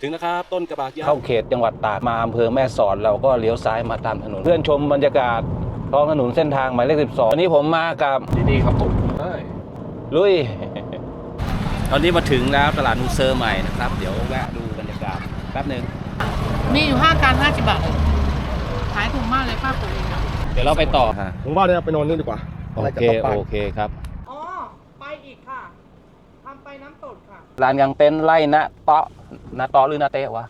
ถึงนะครับ ต้นกระบากยาเข้าเขตจังหวัดตากมาอำเภอแม่สอดเราก็เลี้ยวซ้ายมาตามถนน เพื่อนชมบรรยากาศท้องถนนเส้นทางหมายเลข12วันนี้ผมมากับดีๆครับผมใช่ลุย ตอนนี้มาถึงแล้วตลาดนูเซอร์ใหม่นะครับ เดี๋ยวแวะดูบรรยากาศแป๊บหนึ่งมีอยู่ห้าการห้าสิบบาทเลยขายถูกมากเลยป้าปลูกเองอะเดี๋ยวเราไปต่อผมว่าเนี่ยไปนอนนู่นดีกว่าโอเค โอเคครับ อ๋อ ไปอีกค่ะทำไปน้ำตกค่ะ ร้านกางเต็นท์ไล่นะเตาะนะเตาะหรือนะเตะวะ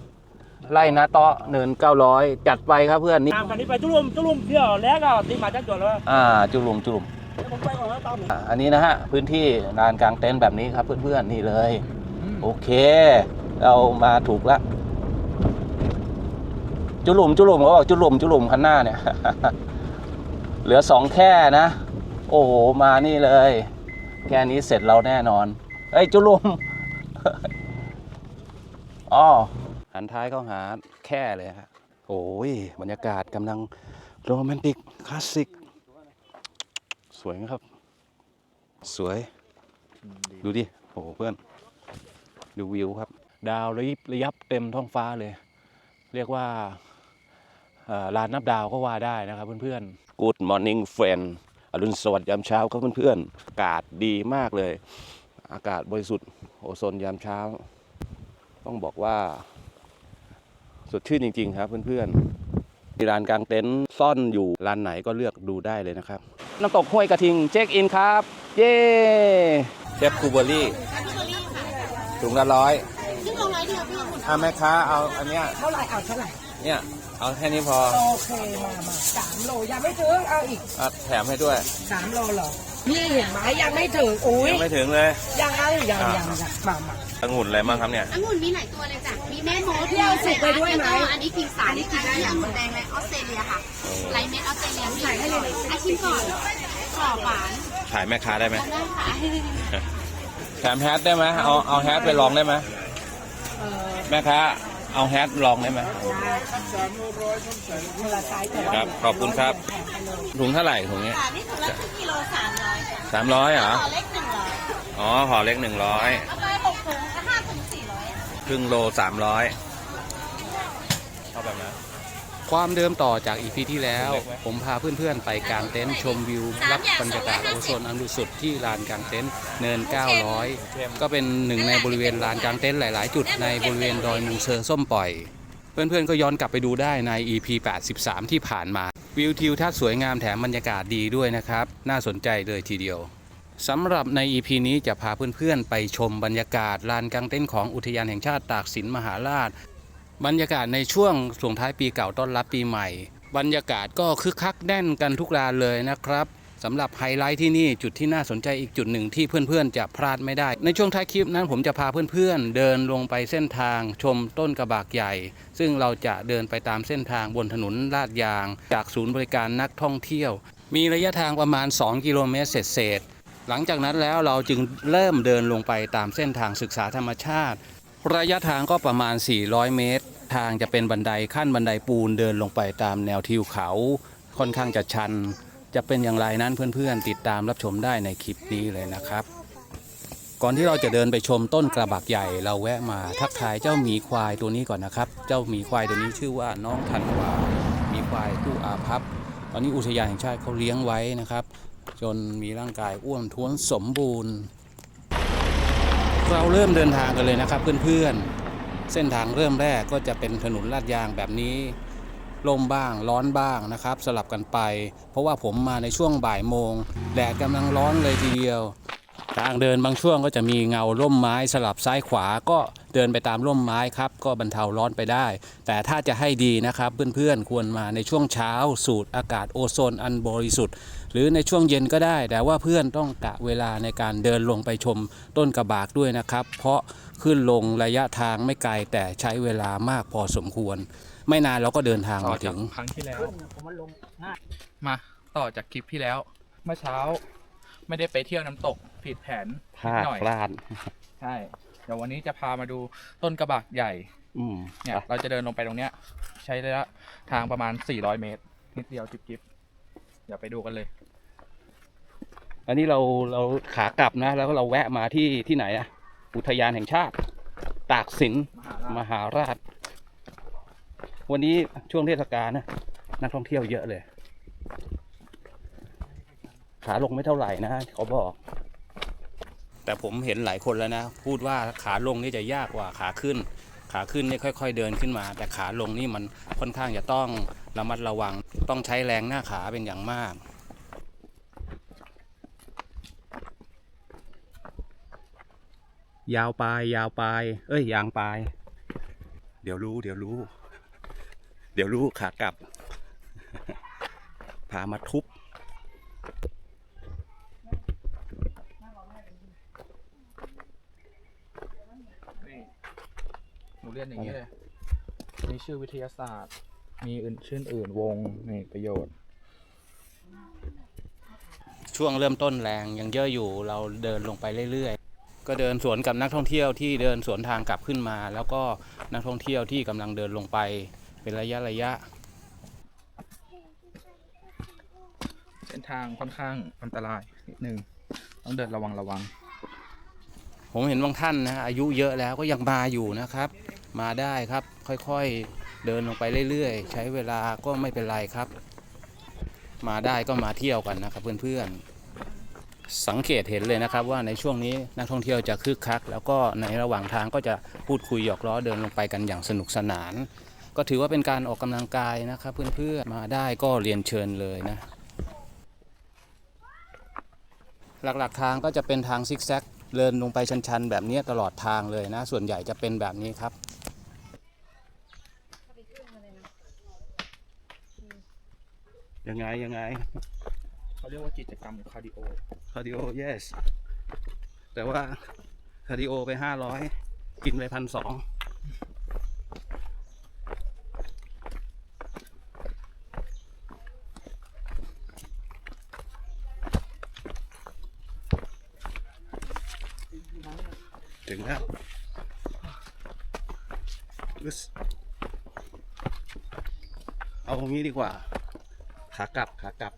ไล่นะเตาะเนิน900จัดไปครับเพื่อนนี่ตามกันนี้ไปจุลุมจุลุมเที่ยวแล้วก็ตีหมาจันจวนแล้วอ่าจุลุมจุลุมเดี๋ยวผมไปก่อนแล้วตามอ่าอันนี้นะฮะพื้นที่ลานกลางเต็นท์แบบนี้ครับเพื่อนๆนี่เลย โอเค เรามาถูกละจุลุมจุลุมเขาบอกจุลุมจุลุมคันหน้าเนี่ย เหลือสองแค่นะ โอ้โหมานี่เลย แค่นี้เสร็จเราแน่นอนเฮ้ยจุลุม อ๋อหันท้ายเข้าหาแค่เลยฮะโอ้ยบรรยากาศกำลังโรแมนติกคลาสสิก สวยไหมครับ สวย ดูดิโอ้โหเพื่อน ดูวิวครับ ดาวระยิบระยับเต็มท้องฟ้าเลย เรียกว่าลานนับดาวก็ว่าได้นะครับเพื่อนๆ Good morning friend อรุณสวัสดิ์ยามเช้าครับเพื่อนๆ อากาศดีมากเลย อากาศบริสุทธิ์โอโซนยามเช้า ต้องบอกว่า สดชื่นจริง ๆ ครับเพื่อนๆมีลานกลางเต็นท์ซ่อนอยู่ลานไหนก็เลือกดูได้เลยนะครับ น้ำตกห้วยกระทิงเช็คอินครับ เย้เชฟคูเบอรี่ถุงละร้อยถ้าแม่ค้าเอาอันเนี้ยเท่าไหร่เอาเท่าไหร่เนี่ย เอาแค่นี้พอโอเคมามาสามโลยังไม่ถึงเอาอีกอะแถมให้ด้วย สามโลเหรอนี่เห็นไหมยังไม่ถึงอุ้ยยังไม่ถึงเลยยังเอายังยังยังมามา องุ่นอะไรบ้างครับเนี่ย องุ่นมีหลายตัวเลยจ้ะ มีแม่มดพี่เอาสุกไปด้วยไหมแล้วก็อันนี้กินสานี่กินได้อย่างแดงในออสเตรเลียค่ะไลเม็ดออสเตรเลียใส่ให้เลยอาชิมก่อนกรอบหวานขายแม่ค้าได้ไหมได้ค่ะแถมแฮทได้ไหมเอาเอาแฮทไปลองได้ไหมเออแม่ค้า เอาแฮทลองได้ไหมเวลาใช้แต่ว่าครับ ขอบคุณครับ ถุงเท่าไหร่ถุงนี้ค่ะนี่ถุงละครึ่งกิโลสามร้อยค่ะสามร้อยเหรอต่อเล็กหนึ่งร้อยอ๋อห่อเล็กหนึ่งร้อยเอาไปหกถุงห้าถุงสี่ร้อยครึ่งโลสามร้อยเอาแบบนั้น ความเดิมต่อจากอีพีที่แล้ว ผมพาเพื่อนๆ ไปกางเต็นท์ชมวิว รับบรรยากาศโอโซนอันดุสุดที่ลานกางเต็นท์เนิน 900 ก็เป็นหนึ่งในบริเวณลานกางเต็นท์หลาย ๆ จุดในบริเวณดอยมูเซอร์ส้มปล่อย เพื่อนๆ ก็ย้อนกลับไปดูได้ใน EP 83 ที่ผ่านมา วิวทิวทัศน์สวยงามแถมบรรยากาศดีด้วยนะครับ น่าสนใจเลยทีเดียวสำหรับใน EP นี้จะพาเพื่อนๆ ไปชมบรรยากาศลานกางเต็นท์ของอุทยานแห่งชาติตากสินมหาราช บรรยากาศในช่วงส่งท้ายปีเก่าต้อนรับปีใหม่ บรรยากาศก็คึกคักแน่นกันทุกลานเลยนะครับสำหรับไฮไลท์ที่นี่จุดที่น่าสนใจอีกจุดหนึ่งที่เพื่อนๆ จะพลาดไม่ได้ ในช่วงท้ายคลิปนั้นผมจะพาเพื่อนๆ เดินลงไปเส้นทางชมต้นกระบากใหญ่ ซึ่งเราจะเดินไปตามเส้นทางบนถนนลาดยาง จากศูนย์บริการนักท่องเที่ยว มีระยะทางประมาณ 2 กิโลเมตรเศษหลังจากนั้นแล้วเราจึงเริ่มเดินลงไปตามเส้นทางศึกษาธรรมชาติ ระยะทางก็ประมาณ 400 เมตร ทางจะเป็นบันไดขั้นบันไดปูนเดินลงไปตามแนวทิวเขา ค่อนข้างจะชัน จะเป็นอย่างไรนั้นเพื่อนๆ ติดตามรับชมได้ในคลิปนี้เลยนะครับ ก่อนที่เราจะเดินไปชมต้นกระบักใหญ่ เราแวะมาทักทายเจ้าหมีควายตัวนี้ก่อนนะครับ เจ้าหมีควายตัวนี้ชื่อว่าน้องธันวาหมีควายผู้อาภัพตอนนี้อุทยานแห่งชาติเขาเลี้ยงไว้นะครับ จนมีร่างกายอ้วนท้วนสมบูรณ์ เราเริ่มเดินทางกันเลยนะครับเพื่อนๆ เส้นทางเริ่มแรกก็จะเป็นถนนลาดยางแบบนี้ลมบ้างร้อนบ้างนะครับ สลับกันไป เพราะว่าผมมาในช่วงบ่ายโมงแดดกำลังร้อนเลยทีเดียว ทางเดินบางช่วงก็จะมีเงาร่มไม้สลับซ้ายขวาก็เดินไปตามร่มไม้ครับ ก็บรรเทาร้อนไปได้ แต่ถ้าจะให้ดีนะครับ เพื่อนๆควรมาในช่วงเช้าสูดอากาศโอโซนอันบริสุทธิ์ หรือในช่วงเย็นก็ได้ แต่ว่าเพื่อนต้องกะเวลาในการเดินลงไปชมต้นกระบากด้วยนะครับ เพราะขึ้นลงระยะทางไม่ไกลแต่ใช้เวลามากพอสมควร ไม่นานเราก็เดินทางต่อมาจาถึกง ครั้งที่แล้ว มาต่อจากคลิปที่แล้ว เมื่อเช้า ไม่ได้ไปเที่ยวน้ำตกผิดแผนพลาดหน่อยพลาดใช่เดี๋ยววันนี้จะพามาดูต้นกระบากใหญ่อืมเนี่ย เราจะเดินลงไปตรงเนี้ย ใช้ระยะทางประมาณ 400 เมตรนิดเดียวจิบๆเดี๋ยวไปดูกันเลย อันนี้เราเราขากลับนะ แล้วก็เราแวะมาที่ที่ไหนอะอุทยานแห่งชาติ ตากสินมหาราช วันนี้ช่วงเทศกาลนะนักท่องเที่ยวเยอะเลย ขาลงไม่เท่าไหร่นะเขาบอก แต่ผมเห็นหลายคนแล้วนะ พูดว่าขาลงนี่จะยากกว่าขาขึ้น ขาขึ้นนี่ค่อย ๆ เดินขึ้นมา แต่ขาลงนี่มันค่อนข้างจะต้องระมัดระวัง ต้องใช้แรงหน้าขาเป็นอย่างมากยาวปลายยาวปลายเอ้ยยางปลาย เดี๋ยวรู้ เดี๋ยวรู้ เดี๋ยวรู้ขากลับ พามาทุบ หนูเรียนอย่างนี้เลยมีชื่อวิทยาศาสตร์ มีอื่นชื่ออื่นวงนี่ประโยชน์ ช่วงเริ่มต้นแรงยังเยอะอยู่เราเดินลงไปเรื่อยๆ ก็เดินสวนกับนักท่องเที่ยวที่เดินสวนทางกลับขึ้นมา แล้วก็นักท่องเที่ยวที่กำลังเดินลงไปเป็นระยะระยะ เส้นทางค่อนข้างอันตรายนิดนึงต้องเดินระวังระวัง ผมเห็นบางท่านนะอายุเยอะแล้วก็ยังมาอยู่นะครับ มาได้ครับค่อยๆ เดินลงไปเรื่อยๆ ใช้เวลาก็ไม่เป็นไรครับ มาได้ก็มาเที่ยวกันนะครับเพื่อนๆ สังเกตเห็นเลยนะครับว่าในช่วงนี้นักท่องเที่ยวจะคึกคัก แล้วก็ในระหว่างทางก็จะพูดคุยหยอกล้อเดินลงไปกันอย่างสนุกสนาน ก็ถือว่าเป็นการออกกำลังกายนะครับเพื่อนๆ มาได้ก็เรียนเชิญเลยนะ หลักๆทางก็จะเป็นทางซิกแซกเดินลงไปชันๆ แบบนี้ตลอดทางเลยนะ ส่วนใหญ่จะเป็นแบบนี้ครับ ยังไงยังไงเขาเรียกว่ากิจกรรมคาร์ดิโอ คาร์ดิโอ yes แต่ว่าคาร์ดิโอไปห้าร้อยกินไปพันสองถึงแล้วอึ๊สเอาตรงนี้ดีกว่าขากลับขากลับ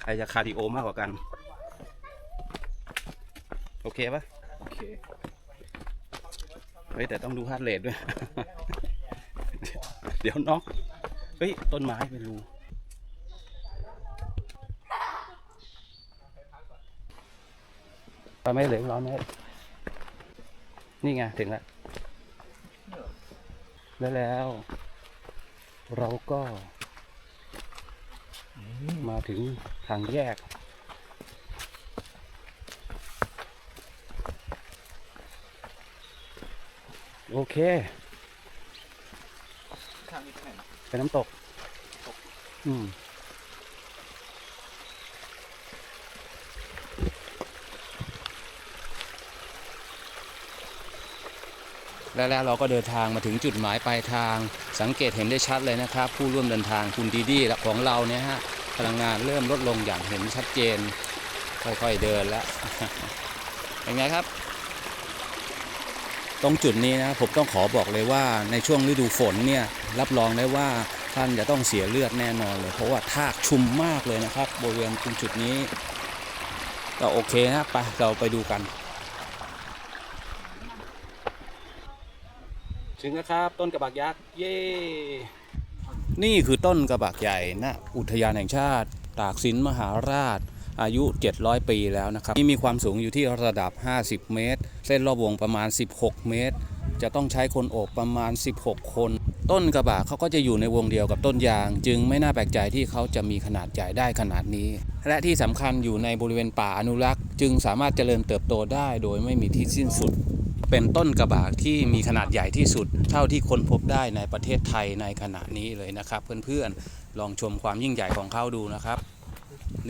ใครจะคาร์ดิโอมากกว่ากัน โอเคปะโอเค เฮ้ย แต่ต้องดูฮาร์ดเรทด้วย เดี๋ยวน็อกเฮ้ย ต้นไม้เป็นรูไปไม่เหลือร้อนไหมนี่ไง ถึงแล้ว แล้วแล้ว เราก็ มาถึงทางแยก โอเค ทางนี้ไปไหนไปน้ำตก อืม แล้วแล้วเราก็เดินทางมาถึงจุดหมายปลายทาง สังเกตเห็นได้ชัดเลยนะครับ ผู้ร่วมเดินทางคุณดีดีและของเราเนี่ยฮะ พลังงานเริ่มลดลงอย่างเห็นชัดเจน ค่อยๆเดินแล้วเป็นไงครับ ตรงจุดนี้นะผมต้องขอบอกเลยว่าในช่วงฤดูฝนเนี่ยรับรองได้ว่าท่านจะต้องเสียเลือดแน่นอนเลย เพราะว่าทากชุมมากเลยนะครับบริเวณตรงจุดนี้ก็โอเคนะไปเราไปดูกัน ถึงนะครับ ต้นกระบากยักษ์เย้ นี่คือต้นกระบากใหญ่นะอุทยานแห่งชาติ ตากสินมหาราช อายุ 700 ปีแล้วนะครับนี่มีความสูงอยู่ที่ระดับ 50 เมตร เส้นรอบวงประมาณ 16 เมตร จะต้องใช้คนโอบประมาณ 16 คน ต้นกระบะเขาก็จะอยู่ในวงเดียวกับต้นยาง จึงไม่น่าแปลกใจที่เขาจะมีขนาดใหญ่ได้ขนาดนี้ และที่สำคัญอยู่ในบริเวณป่าอนุรักษ์ จึงสามารถเจริญเติบโตได้โดยไม่มีที่สิ้นสุด เป็นต้นกระบะที่มีขนาดใหญ่ที่สุด เท่าที่ค้นพบได้ในประเทศไทยในขณะนี้เลยนะครับ เพื่อนๆลองชมความยิ่งใหญ่ของเขาดูนะครับ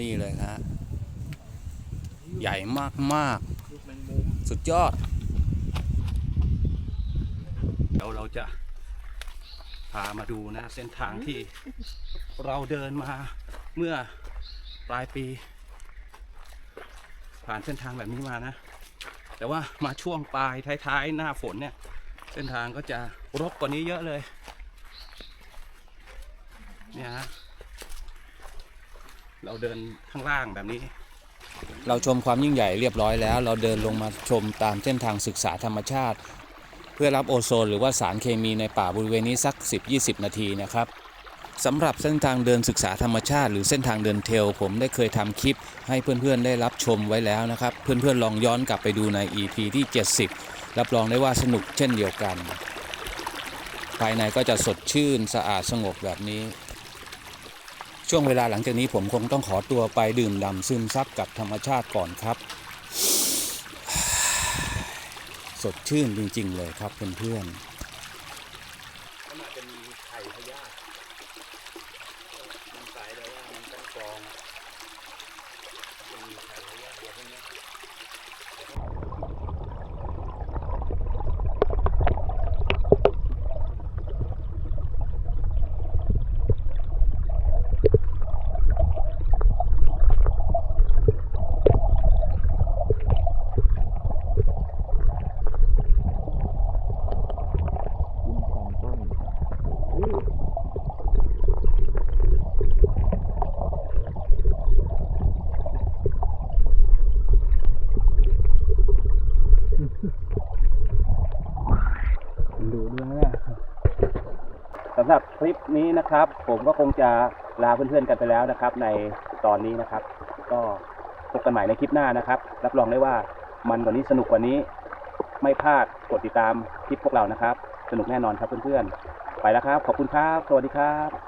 นี่เลยฮะใหญ่มากๆ สุดยอด เดี๋ยวเราจะพามาดูนะ เส้นทางที่เราเดินมาเมื่อปลายปี ผ่านเส้นทางแบบนี้มานะ แต่ว่ามาช่วงปลายท้ายๆ หน้าฝนเนี่ย เส้นทางก็จะรกกว่านี้เยอะเลย เนี่ยฮะเราเดินข้างล่างแบบนี้ เราชมความยิ่งใหญ่เรียบร้อยแล้ว เราเดินลงมาชมตามเส้นทางศึกษาธรรมชาติ เพื่อรับโอโซนหรือว่าสารเคมีในป่าบริเวณนี้สัก 10-20 นาทีนะครับ สำหรับเส้นทางเดินศึกษาธรรมชาติหรือเส้นทางเดินเทลผมได้เคยทำคลิปให้เพื่อนๆได้รับชมไว้แล้วนะครับ เพื่อนๆลองย้อนกลับไปดูใน EP ที่ 70 รับรองได้ว่าสนุกเช่นเดียวกัน ภายในก็จะสดชื่นสะอาดสงบแบบนี้ ช่วงเวลาหลังจากนี้ผมคงต้องขอตัวไปดื่มด่ำซึมซับกับธรรมชาติก่อนครับ สดชื่นจริงๆเลยครับเพื่อนๆ ดูด้วยนะ สำหรับคลิปนี้นะครับ ผมก็คงจะลาเพื่อนๆกันไปแล้วนะครับ ในตอนนี้นะครับ ก็พบกันใหม่ในคลิปหน้านะครับ รับรองได้ว่ามันกว่านี้สนุกกว่านี้ ไม่พลาดกดติดตามคลิปพวกเรานะครับ สนุกแน่นอนครับเพื่อนๆ ไปแล้วครับ ขอบคุณครับ สวัสดีครับ